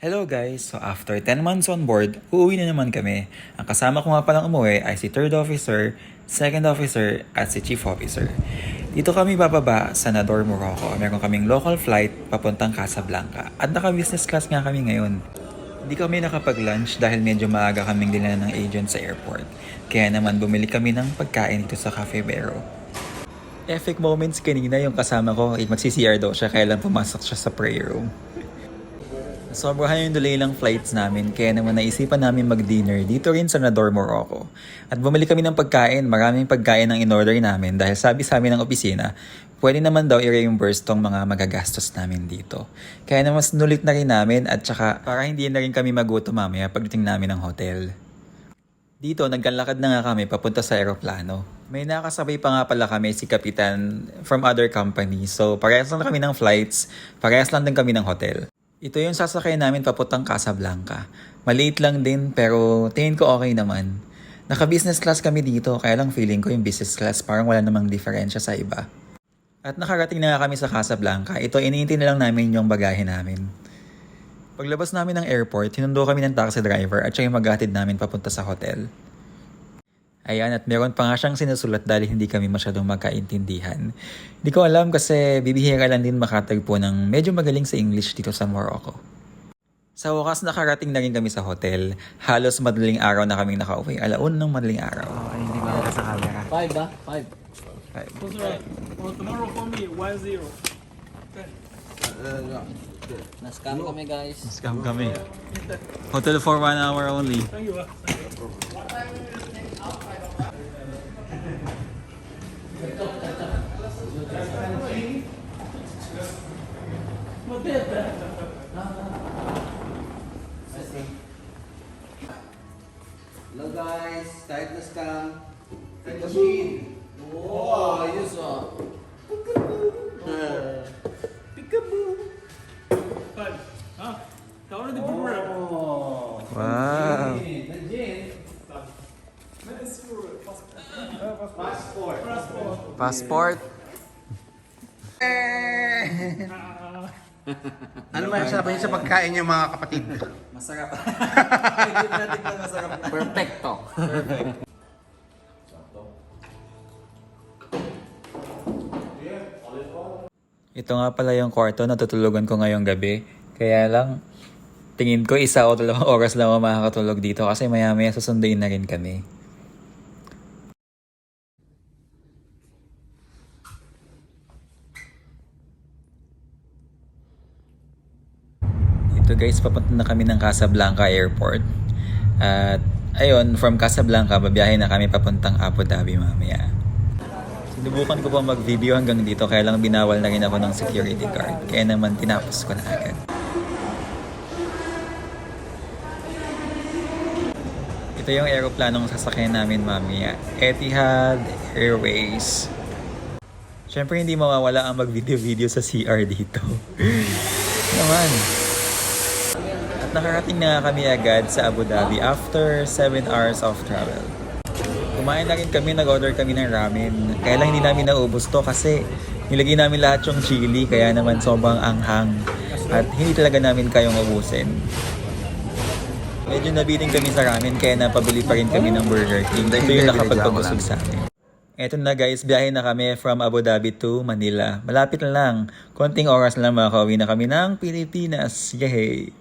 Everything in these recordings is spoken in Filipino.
Hello guys! So after 10 months on board, uuwi na naman kami. Ang kasama ko nga palang umuwi ay si 3rd officer, 2nd officer, at si chief officer. Dito kami bababa sa Nador, Morocco. Meron kaming local flight papuntang Casablanca. At naka-business class nga kami ngayon. Hindi kami nakapag-lunch dahil medyo maaga kaming dinala ng agent sa airport. Kaya naman bumili kami ng pagkain dito sa Cafe Vero. Epic moments kanina yung kasama ko, magsi-CR daw siya kaya lang pumasok siya sa prayer room. Sobrahan yung delay ng flights namin kaya naman naisipan namin mag-dinner dito rin sa Nador, Morocco. At bumili kami ng pagkain, maraming pagkain ang in-order namin dahil sabi sa amin ng opisina, pwede naman daw i-reimburse tong mga magagastos namin dito. Kaya naman sinulit na rin namin at saka para hindi na rin kami magutom mamaya pagdating namin ng hotel. Dito, nagkalakad na nga kami papunta sa aeroplano. May nakasabay pa nga pala kami si Kapitan from other company. So, parehas lang kami ng flights, parehas lang din kami ng hotel. Ito yung sasakay namin papuntang Casablanca. Maliit lang din pero tingin ko okay naman. Naka-business class kami dito kaya lang feeling ko yung business class parang wala namang diferensya sa iba. At nakarating na nga kami sa Casablanca. Ito, iniintay na lang namin yung bagahe namin. Paglabas namin ng airport, hinundo kami ng taxi driver at siya yung maghatid namin papunta sa hotel. Ayan, at meron pa nga siyang sinusulat dahil hindi kami masyadong magkaintindihan. Hindi ko alam kasi bibihira lang din makatagpo ng medyo magaling sa English dito sa Morocco. Sa wakas nakarating na rin kami sa hotel. Halos madaling araw na kaming nakauwi. Alaon ng madaling araw. Ay, hindi ba sa camera? Five ba? Five. What's right? Well, tomorrow for me, 1-0. Na-scam kami guys. Scam kami. Hotel for one hour only. Thank you. Ah. Hello guys, start na scam. Machine. Oh, ayos ah. Passport. Ano man sabi niyo sa pagkain niyo mga kapatid? Masarap. Hindi natin pa masarap na. Perfecto. Ito nga pala yung kwarto na tutulugan ko ngayong gabi. Kaya lang, tingin ko isa o dalawang oras lang ako makakatulog dito kasi maya maya susunduin na rin kami. Dito guys, papunta na kami ng Casablanca Airport. At ayun, from Casablanca, babiyahe na kami papuntang Abu Dhabi mamaya. Sinubukan ko pa mag-video hanggang dito kaya lang binawal na rin ako ng security guard. Kaya naman tinapos ko na agad. Ito yung aeroplanong sasakyan namin mamaya. Etihad Airways. Siyempre hindi mawawala ang mag-video-video sa CR dito. Naman. At nakarating na kami agad sa Abu Dhabi after 7 hours of travel. Kumain na rin kami, nag-order kami ng ramen. Kaya lang hindi namin naubos to kasi nilagay namin lahat yung chili kaya naman sobrang anghang. At hindi talaga namin kayong ubusin. Medyo nabiting kami sa ramen kaya napabili pa rin kami ng Burger King. Ito yung nakapagpabusog sa amin. Eto na guys, biyahe na kami from Abu Dhabi to Manila. Malapit na lang. Konting oras na lang makakauwi na kami ng Pilipinas. Yay!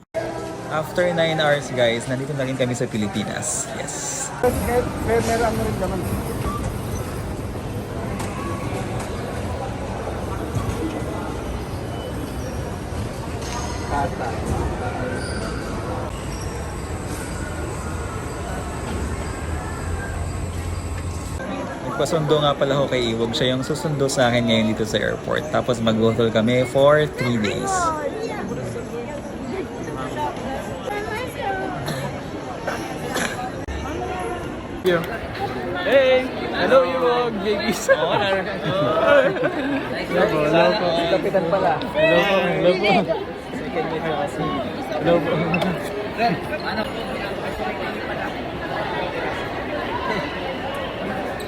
After 9 hours guys, nandito na rin kami sa Pilipinas. Yes! Nagpasundo nga pala ako kay Iwog. Siya yung susundo sa akin ngayon dito sa airport. Tapos mag-hotel kami for 3 days. Hey! Hello, Iwog! JB's. Oo, Hello po, hello po. Kapitan pala. Hello po, hello po. Hello po.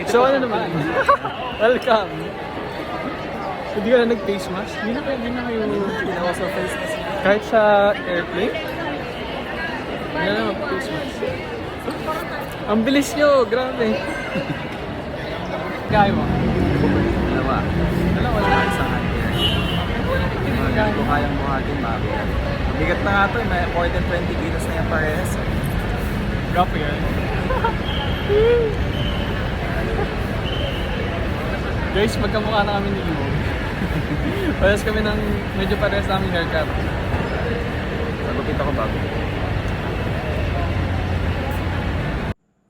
So ano naman? Welcome! Hindi ka na nag-face mask? Hindi na kayo, hindi na kayo ginawa sa face mask. Kahit sa airplane? Wala naman, Christmas. Ang bilis nyo, grabe. Kaya mo? Dalawa. Dalawa lang. Isang under. Hindi ko kayang buhatin, mabigat. Bigat na nga to, eh. may more than 20 kilos na yung parehas. eh. Grabe yan. Guys, magkamukha na kami ni Iwo. Parehas kami ng medyo parehas namin haircut. Nagupit ako bago.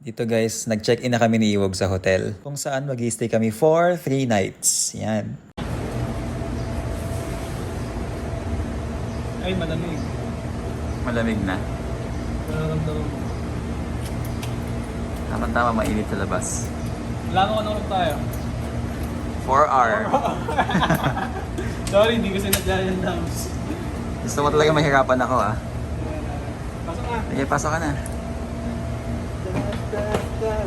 Dito guys, nag-check-in na kami ni Iwog sa hotel. Kung saan mag stay kami for 3 nights. Yan. Ay, malamig. Malamig na. Nararamdaman mo. Tama-tama mainit sa labas. Lalo ka naman tayo. 4 hour. Sorry, hindi ko sinadya yung dams. Gusto mo talaga mahirapan ako ah. Pasok na. Sige, pasok ka na. Ah,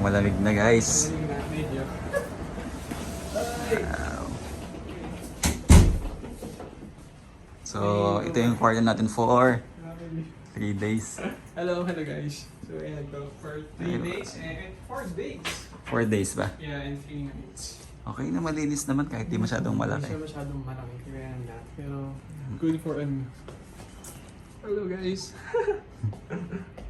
malamig na guys. Medyo. So, ito yung kwarto natin for 3 days. Hello, hello guys. So, ayan, go for 3 days and 4 days. 4 days ba? Yeah, and 3 nights. Okay na malinis naman kahit di masyadong Hindi malaki. siya masyadong malaki, kaya lahat. Pero, good for ano. Hello guys.